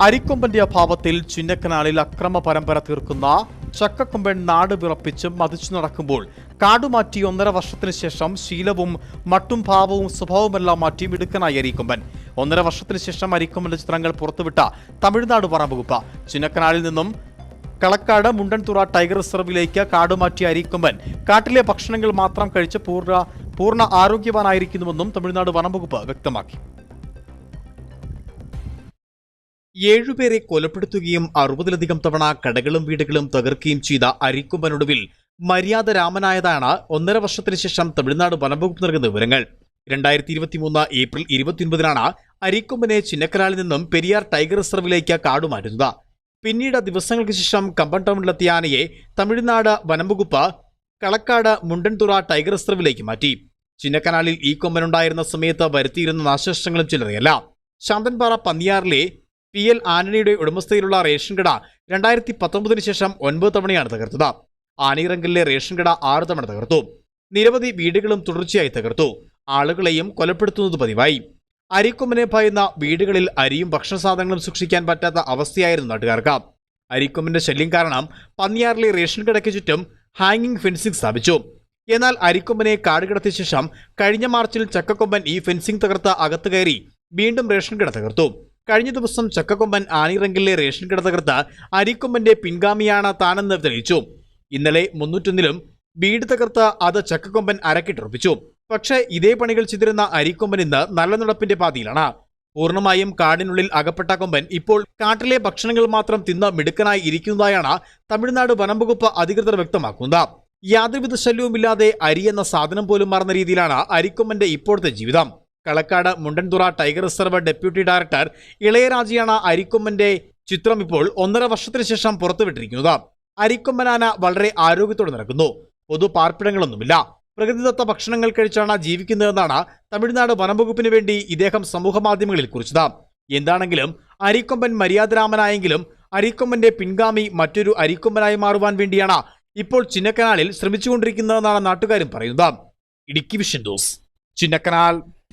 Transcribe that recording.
അരിക്കൊമ്പന്റെ അഭാവത്തിൽ ചിന്നക്കനാലിൽ അക്രമ പരമ്പര തീർക്കുന്ന ചക്കക്കൊമ്പൻ നാട് വിറപ്പിച്ചും മതിച്ചു നടക്കുമ്പോൾ കാടുമാറ്റി ഒന്നര വർഷത്തിന് ശേഷം ശീലവും മട്ടും ഭാവവും സ്വഭാവമെല്ലാം മാറ്റി മിടുക്കനായി അരിക്കൊമ്പൻ. ഒന്നര വർഷത്തിന് ശേഷം അരിക്കൊമ്പന്റെ ചിത്രങ്ങൾ പുറത്തുവിട്ട തമിഴ്നാട് വനം വകുപ്പ്. ചിന്നക്കനാലിൽ നിന്നും കളക്കാട് മുണ്ടൻതുറ ടൈഗർ റിസർവിലേക്ക് കാടുമാറ്റി അരിക്കൊമ്പൻ. കാട്ടിലെ ഭക്ഷണങ്ങൾ മാത്രം കഴിച്ച് പൂർണ പൂർണ ആരോഗ്യവാനായിരിക്കുന്നുവെന്നും തമിഴ്നാട് വനംവകുപ്പ് വ്യക്തമാക്കി. ഏഴുപേരെ കൊലപ്പെടുത്തുകയും അറുപതിലധികം തവണ കടകളും വീടുകളും തകർക്കുകയും ചെയ്ത അരിക്കൊമ്പനൊടുവിൽ മര്യാദ രാമനായതാണ് ഒന്നര വർഷത്തിന് ശേഷം തമിഴ്നാട് വനംവകുപ്പ് നൽകുന്ന വിവരങ്ങൾ. രണ്ടായിരത്തി ഇരുപത്തിമൂന്ന് ഏപ്രിൽ ഇരുപത്തിയൊൻപതിനാണ് അരിക്കൊമ്പനെ ചിന്നക്കരാളിൽ നിന്നും പെരിയാർ ടൈഗർ റിസർവിലേക്ക് കാടുമാറ്റുന്നത് പിന്നീട് ദിവസങ്ങൾക്ക് ശേഷം കമ്പൻ ടൗണിലെത്തിയ ആനയെ തമിഴ്നാട് വനംവകുപ്പ് കളക്കാട് മുണ്ടൻതുറ ടൈഗർ റിസർവിലേക്ക് മാറ്റി. ചിന്നക്കനാലിൽ ഈ കൊമ്പനുണ്ടായിരുന്ന സമയത്ത് വരുത്തിയിരുന്ന നാശനഷ്ടങ്ങളും ചിലതയല്ല ശാന്തൻപാറ പന്നിയാറിലെ പി എൽ ആന്റണിയുടെ ഉടമസ്ഥയിലുള്ള റേഷൻ കട രണ്ടായിരത്തി പത്തൊമ്പതിന് ശേഷം ഒൻപത് തവണയാണ് തകർത്തത്. ആനിറങ്കലിലെ റേഷൻ കട ആറ് തവണ തകർത്തു. നിരവധി വീടുകളും തുടർച്ചയായി തകർത്തു. ആളുകളെയും കൊലപ്പെടുത്തുന്നത് പതിവായി. അരിക്കൊമ്പനെ ഭയന്ന വീടുകളിൽ അരിയും ഭക്ഷണസാധനങ്ങളും സൂക്ഷിക്കാൻ പറ്റാത്ത അവസ്ഥയായിരുന്നു നാട്ടുകാർക്ക്. അരിക്കൊമ്പന്റെ ശല്യം കാരണം പന്നിയാറിലെ റേഷൻ കടയ്ക്ക് ചുറ്റും ഹാങ്ങിങ് ഫെൻസിംഗ് സ്ഥാപിച്ചു. എന്നാൽ അരിക്കൊമ്പനെ കാടുകടത്തിയ ശേഷം കഴിഞ്ഞ മാർച്ചിൽ ചക്കക്കൊമ്പൻ ഈ ഫെൻസിംഗ് തകർത്ത് അകത്ത് കയറി വീണ്ടും റേഷൻ കട തകർത്തു. കഴിഞ്ഞ ദിവസം ചക്കക്കൊമ്പൻ ആനിറങ്കിലെ റേഷൻ കട തകർത്ത് അരിക്കൊമ്പന്റെ പിൻഗാമിയാണ് താനെന്ന് തെളിയിച്ചു. ഇന്നലെ മുന്നൂറ്റൊന്നിലും വീട് തകർത്ത് അത് ചക്കക്കൊമ്പൻ അരക്കിട്ടുറപ്പിച്ചു പക്ഷേ ഇതേ പണികൾ ചെയ്തിരുന്ന അരിക്കൊമ്പൻ ഇന്ന് നല്ല നടപ്പിന്റെ പാതിയിലാണ്. പൂർണമായും കാടിനുള്ളിൽ അകപ്പെട്ട കൊമ്പൻ ഇപ്പോൾ കാട്ടിലെ ഭക്ഷണങ്ങൾ മാത്രം തിന്ന് മിടുക്കനായി ഇരിക്കുന്നതായാണ് തമിഴ്നാട് വനം വകുപ്പ് അധികൃതർ വ്യക്തമാക്കുന്നത്. യാതൊരുവിധ ശല്യവുമില്ലാതെ അരി എന്ന സാധനം പോലും മറന്ന രീതിയിലാണ് അരിക്കൊമ്പന്റെ ഇപ്പോഴത്തെ ജീവിതം. Kalakkad Mundanthurai tiger reserve deputy director ഇളയരാജയാണ് അരിക്കൊമ്പന്റെ ചിത്രം ഇപ്പോൾ ഒന്നര വർഷത്തിന് ശേഷം പുറത്തുവിട്ടിരിക്കുന്നത്. അരിക്കൊമ്പനാന വളരെ ആരോഗ്യത്തോടെ നടക്കുന്നു. പൊതു പാർപ്പിടങ്ങളൊന്നുമില്ല. പ്രകൃതിദത്ത ഭക്ഷണങ്ങൾ കഴിച്ചാണ് ജീവിക്കുന്നതെന്നാണ് തമിഴ്നാട് വനംവകുപ്പിന് വേണ്ടി ഇദ്ദേഹം സമൂഹമാധ്യമങ്ങളിൽ കുറിച്ചത്. എന്താണെങ്കിലും അരിക്കൊമ്പൻ മര്യാദരാമനായെങ്കിലും അരിക്കൊമ്പന്റെ പിൻഗാമി മറ്റൊരു അരിക്കൊമ്പനായി മാറുവാൻ വേണ്ടിയാണ് ഇപ്പോൾ ചിന്നക്കനാലിൽ ശ്രമിച്ചുകൊണ്ടിരിക്കുന്നതെന്നാണ് നാട്ടുകാരും പറയുന്നത്. Idukki vision those Chinnakanal